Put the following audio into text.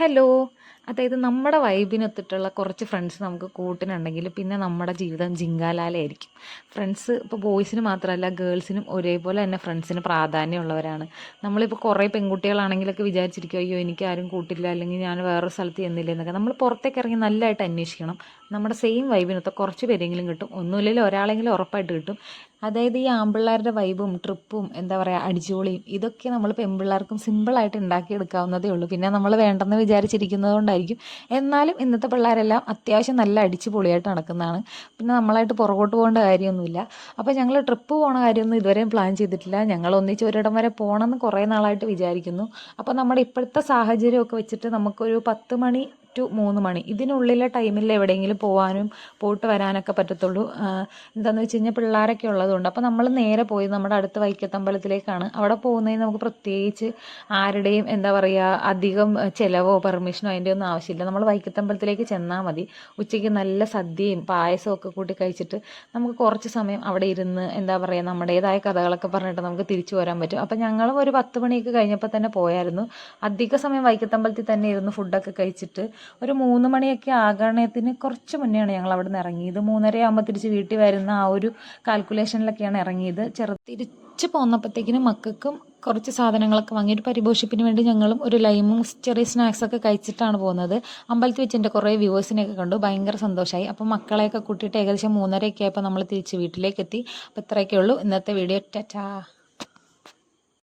Hello. അതായത് നമ്മുടെ വൈബിനൊത്തിട്ടുള്ള കുറച്ച് ഫ്രണ്ട്സ് നമുക്ക് കൂട്ടിനുണ്ടെങ്കിൽ പിന്നെ നമ്മുടെ ജീവിതം ജിങ്കാലാലായിരിക്കും ഫ്രണ്ട്സ് ഇപ്പോൾ ബോയ്സിന് മാത്രമല്ല ഗേൾസിനും ഒരേപോലെ തന്നെ ഫ്രണ്ട്സിന് പ്രാധാന്യമുള്ളവരാണ്. നമ്മളിപ്പോൾ കുറേ പെൺകുട്ടികളാണെങ്കിലൊക്കെ വിചാരിച്ചിരിക്കും അയ്യോ എനിക്ക് ആരും കൂട്ടില്ല അല്ലെങ്കിൽ ഞാൻ വേറൊരു സ്ഥലത്ത് ചെന്നില്ല എന്നൊക്കെ. നമ്മൾ പുറത്തേക്ക് ഇറങ്ങി നല്ലതായിട്ട് അന്വേഷിക്കണം. നമ്മുടെ സെയിം വൈബിനൊത്ത കുറച്ച് പേരെങ്കിലും കിട്ടും. ഒന്നുമില്ലെങ്കിൽ ഒരാളെങ്കിലും ഉറപ്പായിട്ട് കിട്ടും. അതായത് ഈ ആൺപിള്ളേരുടെ വൈബും ട്രിപ്പും എന്താ പറയുക അടിച്ചുപൊളിയും ഇതൊക്കെ നമ്മൾ പെൺപിള്ളേർക്കും സിമ്പിളായിട്ട് ഉണ്ടാക്കിയെടുക്കാവുന്നതേ ഉള്ളൂ. പിന്നെ നമ്മൾ വേണ്ടെന്ന് വിചാരിച്ചിരിക്കുന്നത് കൊണ്ടായിരിക്കും. എന്നാലും ഇന്നത്തെ പിള്ളേരെല്ലാം അത്യാവശ്യം നല്ല അടിച്ചുപൊളിയായിട്ട് നടക്കുന്നതാണ്. പിന്നെ നമ്മളായിട്ട് പുറകോട്ട് പോകേണ്ട കാര്യമൊന്നുമില്ല. അപ്പോൾ ഞങ്ങൾ ട്രിപ്പ് പോകണ കാര്യമൊന്നും ഇതുവരെയും പ്ലാൻ ചെയ്തിട്ടില്ല. ഞങ്ങൾ ഒന്നിച്ച് ഒരിടം വരെ പോകണമെന്ന് കുറേ നാളായിട്ട് വിചാരിക്കുന്നു. അപ്പോൾ നമ്മുടെ ഇപ്പോഴത്തെ സാഹചര്യമൊക്കെ വെച്ചിട്ട് നമുക്കൊരു പത്ത് മണി ടു മൂന്ന് മണി. ഇതിനുള്ളിലെ ടൈമിൽ എവിടെയെങ്കിലും പോകാനും പോയിട്ട് വരാനൊക്കെ പറ്റത്തുള്ളൂ. എന്താണെന്ന് വെച്ച് കഴിഞ്ഞാൽ പിള്ളേരൊക്കെ ഉള്ളതുകൊണ്ട്. അപ്പോൾ നമ്മൾ നേരെ പോയി നമ്മുടെ അടുത്ത വൈക്കത്തമ്പലത്തിലേക്കാണ്. അവിടെ പോകുന്നതിന് നമുക്ക് പ്രത്യേകിച്ച് ആരുടെയും എന്താ പറയുക അധികം ചിലവോ പെർമിഷനോ അതിന്റെ ഒന്നും ആവശ്യമില്ല. നമ്മൾ വൈക്കത്തമ്പലത്തിലേക്ക് ചെന്നാൽ മതി. ഉച്ചയ്ക്ക് നല്ല സദ്യയും പായസവും ഒക്കെ കൂട്ടി കഴിച്ചിട്ട് നമുക്ക് കുറച്ച് സമയം അവിടെ ഇരുന്ന് എന്താ പറയുക നമ്മുടേതായ കഥകളൊക്കെ പറഞ്ഞിട്ട് നമുക്ക് തിരിച്ചു വരാൻ പറ്റും. അപ്പോൾ ഞങ്ങളും ഒരു പത്ത് മണിയൊക്കെ കഴിഞ്ഞപ്പോൾ തന്നെ പോയായിരുന്നു. അധിക സമയം വൈക്കത്തമ്പലത്തിൽ തന്നെ ഇരുന്ന് ഫുഡൊക്കെ കഴിച്ചിട്ട് ഒരു മൂന്ന് മണിയൊക്കെ ആകണത്തിന് കുറച്ച് മുന്നെയാണ് ഞങ്ങൾ അവിടെ നിന്ന് ഇറങ്ങിയത്. മൂന്നര ആകുമ്പോൾ തിരിച്ച് വീട്ടിൽ വരുന്ന ആ ഒരു കാൽക്കുലേഷനിലൊക്കെയാണ് ഇറങ്ങിയത്. ചെറു തിരിച്ച് പോന്നപ്പോഴത്തേക്കിനും മക്കൾക്കും കുറച്ച് സാധനങ്ങളൊക്കെ വാങ്ങി. ഒരു പരിപോഷിപ്പിന് വേണ്ടി ഞങ്ങളും ഒരു ലൈമും ചെറിയ സ്നാക്സൊക്കെ കഴിച്ചിട്ടാണ് പോകുന്നത്. അമ്പലത്തിൽ വെച്ച് എന്റെ കുറേ വ്യൂവേഴ്സിനെയൊക്കെ കണ്ടു. ഭയങ്കര സന്തോഷമായി അപ്പോൾ മക്കളെയൊക്കെ കൂട്ടിയിട്ട് ഏകദേശം മൂന്നരയൊക്കെ ആയപ്പോൾ നമ്മൾ തിരിച്ച് വീട്ടിലേക്ക് എത്തി അപ്പോൾ ഇത്രയൊക്കെ ഉള്ളൂ ഇന്നത്തെ വീഡിയോ. ടാറ്റാ.